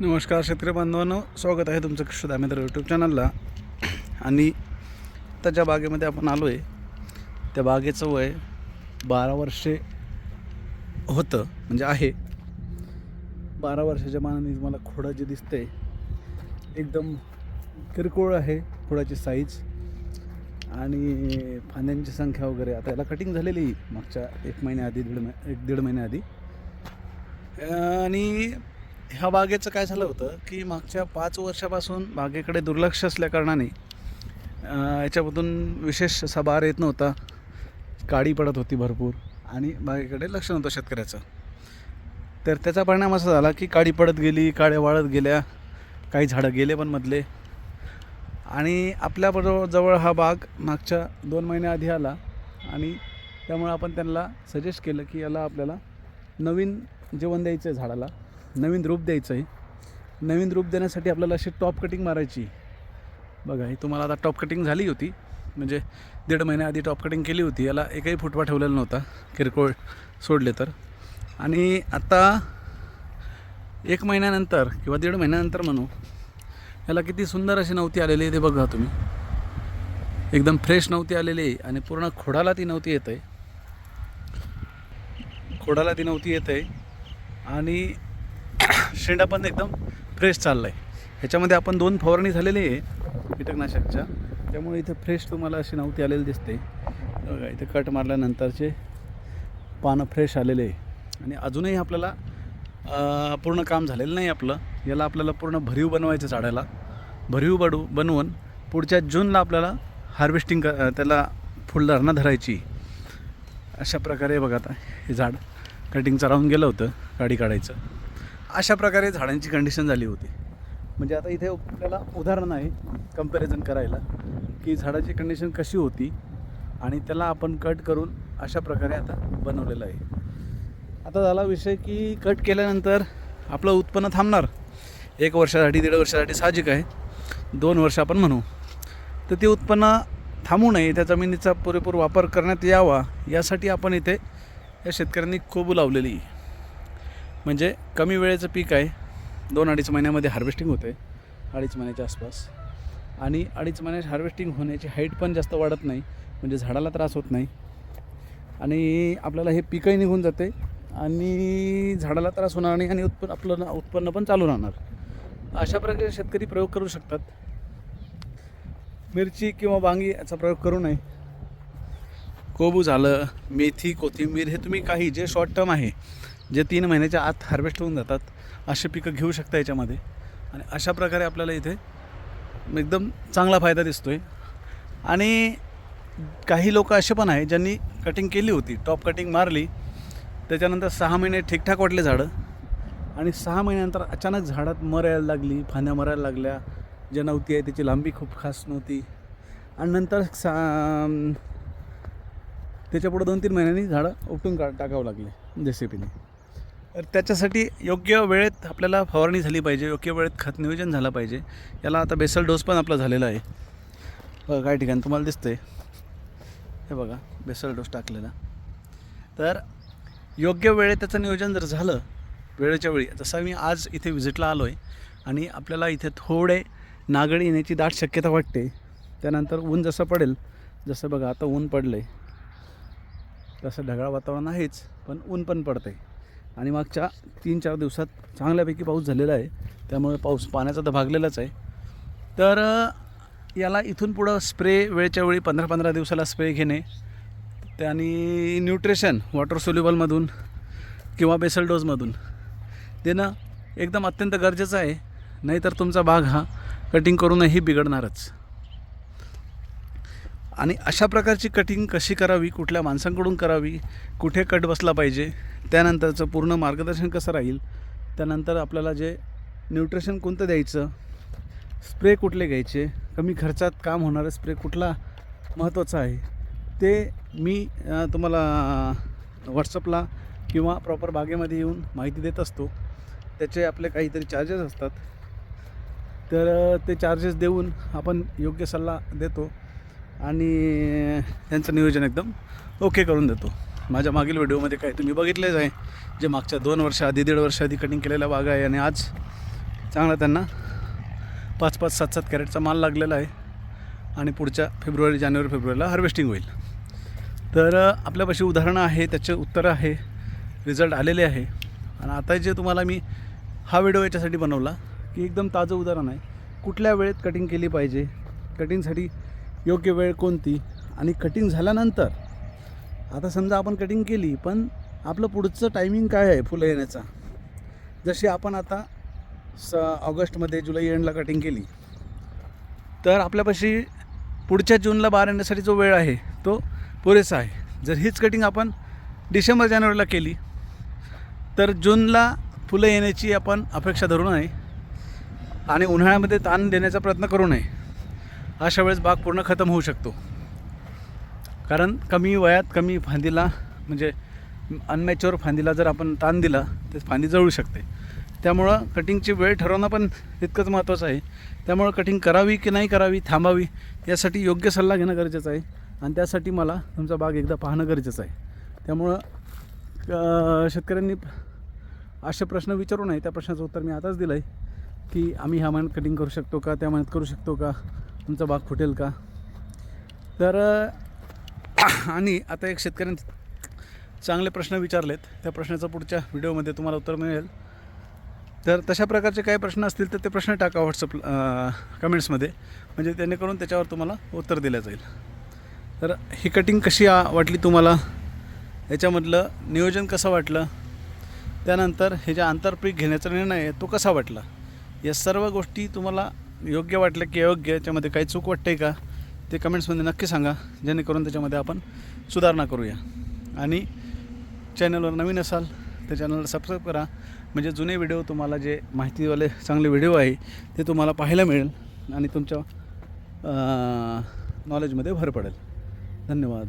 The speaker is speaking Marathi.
नमस्कार शेतकरी बांधवांनो स्वागत आहे तुमचं कृष्ण दामेदार यूट्यूब चॅनलला आणि त्याच्या बागेमध्ये आपण आलो आहे त्या बागेचं वय बारा वर्षे होतं म्हणजे आहे. बारा वर्षाच्या मानाने मला खोडं जे दिसतंय एकदम किरकोळ आहे खोडाची साईज आणि फांद्यांची संख्या वगैरे आता याला कटिंग झालेली मागच्या एक महिन्याआधी दीड महि एक दीड महिन्याआधी आणि ह्या बागेचं काय झालं होतं की मागच्या पाच वर्षापासून बागेकडे दुर्लक्ष असल्याकारणाने याच्यामधून विशेष असा बार येत नव्हता. काडी पडत होती भरपूर आणि बागेकडे लक्ष नव्हतं शेतकऱ्याचं. तर त्याचा परिणाम असा झाला की काडी पडत गेली काड्या वाळत गेल्या काही झाडं गेले पण मधले. आणि आपल्याबरोबर जवळ हा बाग मागच्या दोन महिन्याआधी आला आणि त्यामुळे आपण त्यांना सजेस्ट केलं की याला आपल्याला नवीन जेवण द्यायचं आहे झाडाला. नवीन रूप द्यायचं आहे. नवीन रूप देण्यासाठी आपल्याला अशी टॉप कटिंग मारायची. बघा ही तुम्हाला आता टॉप कटिंग झाली होती. म्हणजे दीड महिन्याआधी टॉप कटिंग केली होती. याला एकही फुटवा ठेवलेला नव्हता. किरकोळ सोडले तर. आणि आता एक महिन्यानंतर किंवा दीड महिन्यानंतर म्हणू याला किती सुंदर अशी नव्हती आलेली आहे ते बघा तुम्ही. एकदम फ्रेश नव्हती आलेली आहे आणि पूर्ण खोडाला ती नव्हती येत आहे. खोडाला ती नव्हती येत आहे. आणि शेंडा पण एकदम फ्रेश चालला आहे ह्याच्यामध्ये आपण दोन फवारणी झालेली आहे कीटकनाशकच्या. त्यामुळे इथे फ्रेश तुम्हाला अशी नव्हती आलेली दिसते. बघा इथे कट मारल्यानंतरचे पानं फ्रेश आलेले आहे. आणि अजूनही आपल्याला पूर्ण काम झालेलं नाही आपलं. याला आपल्याला पूर्ण भरीव बनवायचं झाडाला. भरीव बडू बनवून पुढच्या जूनला आपल्याला हार्वेस्टिंग क त्याला फुलधारणा धरायची. अशा प्रकारे बघा आता हे झाड कटिंगचं राहून गेलं होतं गाडी काढायचं. अशा प्रकारे झाडांची कंडिशन झाली होती. म्हणजे आता इथे आपल्याला उदाहरण आहे कंपॅरिझन करायला की झाडाची कंडिशन कशी होती आणि त्याला आपण कट करून अशा प्रकारे आता बनवलेलं आहे. आता झाला विषय की कट केल्यानंतर आपलं उत्पन्न थांबणार. एक वर्षासाठी दीड वर्षासाठी साहजिक आहे. दोन वर्ष आपण म्हणू. तर ते उत्पन्न थांबू नये त्या जमिनीचा पुरेपूर वापर करण्यात यावा यासाठी आपण इथे या शेतकऱ्यांनी कोबू लावलेली आहे. म्हणजे कमी वेळेचं पीक आहे. दोन अडीच महिन्यामध्ये हार्वेस्टिंग होते अडीच महिन्याच्या आसपास. आणि अडीच महिन्यात हार्वेस्टिंग होण्याची हाईट पण जास्त वाढत नाही. म्हणजे झाडाला त्रास होत नाही. आणि आपल्याला हे पिकही निघून जाते. आणि झाडाला त्रास होणार नाही आणि उत्पन्न आपलं उत्पन्न पण चालू राहणार. अशा प्रकारे शेतकरी प्रयोग करू शकतात. मिरची किंवा वांगी याचा प्रयोग करू नये. कोबू झालं मेथी कोथिंबीर हे तुम्ही काही जे शॉर्ट टर्म आहे जे तीन महिन्याच्या आत हार्वेस्ट होऊन जातात असे पिकं घेऊ शकता याच्यामध्ये. आणि अशा प्रकारे आपल्याला इथे एकदम चांगला फायदा दिसतो आहे आणि काही लोक असे पण आहे ज्यांनी कटिंग केली होती टॉप कटिंग मारली त्याच्यानंतर सहा महिने ठीकठाक वाटले झाडं. आणि सहा महिन्यानंतर अचानक झाडात मर यायला लागली फांद्या मरायला लागल्या. ज्या नव्हती आहे त्याची लांबी खूप खास नव्हती. आणि नंतर सा त्याच्यापुढं दोन तीन महिन्यांनी झाडं उपटून का टाकावं लागले जेसीपीने तर त्याच्यासाठी योग्य वेळेत आपल्याला फवारणी झाली पाहिजे योग्य वेळेत खत नियोजन झालं पाहिजे. याला आता बेसल डोस पण आपला झालेला आहे. बघा काय ठिकाणी तुम्हाला दिसतंय. हे बघा बेसल डोस टाकलेला. तर योग्य वेळेत त्याचं नियोजन जर झालं वेळेच्या वेळी जसं मी आज इथे व्हिजिटला आलो आहे आणि आपल्याला इथे थोडे नागडी येण्याची दाट शक्यता वाटते त्यानंतर ऊन जसं पडेल जसं बघा आता ऊन पडलं आहे तसं ढगाळ वातावरण आहेच पण ऊन पण पडतं आहे आणि मागच्या तीन चार दिवसात चांगल्यापैकी पाऊस झालेला आहे. त्यामुळे पाऊस पाण्याचा तर भागलेलाच आहे. तर याला इथून पुढं स्प्रे वेळच्या वेळी पंधरा पंधरा दिवसाला स्प्रे घेणे त्याने न्यूट्रिशन वॉटर सोल्युबलमधून किंवा बेसल डोजमधून देणं एकदम अत्यंत गरजेचं आहे. नाहीतर तुमचा बाग हा कटिंग करूनही बिघडणारच. आणि अशा प्रकारची कटिंग कशी करावी कुठल्या माणसांकडून करावी कुठे कट बसला पाहिजे त्यानंतरचं पूर्ण मार्गदर्शन कसं राहील त्यानंतर आपल्याला जे न्यूट्रिशन कोणतं द्यायचं स्प्रे कुठले घ्यायचे कमी खर्चात काम होणारं स्प्रे कुठला महत्त्वाचा आहे ते मी तुम्हाला व्हॉट्सअपला किंवा प्रॉपर बागेमध्ये येऊन माहिती देत असतो. त्याचे आपले काहीतरी चार्जेस असतात. तर ते चार्जेस देऊन आपण योग्य सल्ला देतो. आणि त्यांचं नियोजन एकदम ओके करून देतो. माझ्या मागील व्हिडिओमध्ये काय तुम्ही बघितलेच आहे जे मागच्या दोन वर्ष आधी दीड वर्ष आधी कटिंग केलेल्या बागा आहे आणि आज चांगला त्यांना पाच पाच सात सात कॅरेटचा माल लागलेला आहे आणि पुढच्या फेब्रुवारी जानेवारी फेब्रुवारीला हार्वेस्टिंग होईल. तर आपल्यापाशी उदाहरणं आहे त्याचे उत्तरं आहे रिझल्ट आलेले आहे. आणि आता जे तुम्हाला मी हा व्हिडिओ याच्यासाठी बनवला की एकदम ताजं उदाहरण आहे. कुठल्या वेळेत कटिंग केली पाहिजे? कटिंगसाठी योग्य वेळ कोणती आणि कटिंग झाल्यानंतर आता समजा आपण कटिंग केली पण आपलं पुढचं टायमिंग काय आहे फुलं येण्याचा? जशी आपण आता स ऑगस्टमध्ये जुलै एंडला कटिंग केली तर आपल्यापाशी पुढच्या जूनला बार येण्यासाठी जो वेळ आहे तो पुरेसा आहे. जर हीच कटिंग आपण डिसेंबर जानेवारीला केली तर जूनला फुलं येण्याची आपण अपेक्षा धरू नये आणि उन्हाळ्यामध्ये ताण देण्याचा प्रयत्न करू नये. अशा वेळेस बाग पूर्ण खतम होऊ शकतो. कारण कमी वयात कमी फांदीला म्हणजे अनमॅच्युअर फांदीला जर आपण ताण दिला तर फांदी जळू शकते. त्यामुळं कटिंगची वेळ ठरवणं पण तितकंच महत्त्वाचं आहे. त्यामुळं कटिंग करावी की नाही करावी थांबावी यासाठी योग्य सल्ला घेणं गरजेचं आहे. आणि त्यासाठी मला तुमचा बाग एकदा पाहणं गरजेचं आहे. त्यामुळं शेतकऱ्यांनी असे प्रश्न विचारू नये. त्या प्रश्नाचं उत्तर मी आताच दिलं आहे की आम्ही ह्या महिन्यात कटिंग करू शकतो का त्या महिन्यात करू शकतो का? तुमचा भाग फुटेल का? तर आणि आता एक शेतकऱ्यांनी चांगले प्रश्न विचारलेत. त्या प्रश्नाचं पुढच्या व्हिडिओमध्ये तुम्हाला उत्तर मिळेल. तर तशा प्रकारचे काही प्रश्न असतील तर ते प्रश्न टाका व्हॉट्सअप कमेंट्समध्ये म्हणजे जेणेकरून त्याच्यावर तुम्हाला उत्तर दिलं जाईल. तर ही कटिंग कशी आ वाटली तुम्हाला? याच्यामधलं नियोजन कसं वाटलं? त्यानंतर हे जे आंतरपीक घेण्याचा निर्णय आहे तो कसा वाटला? या सर्व गोष्टी तुम्हाला योग्य वाटलं की अयोग्य याच्यामध्ये काही चूक वाटते का ते कमेंट्समध्ये नक्की सांगा. जेणेकरून त्याच्यामध्ये आपण सुधारणा करूया. आणि चॅनलवर नवीन असाल तर चॅनलला सबस्क्राईब करा. म्हणजे जुने व्हिडिओ तुम्हाला जे माहितीवाले चांगले व्हिडिओ आहे ते तुम्हाला पाहायला मिळेल आणि तुमच्या नॉलेजमध्ये भर पडेल. धन्यवाद.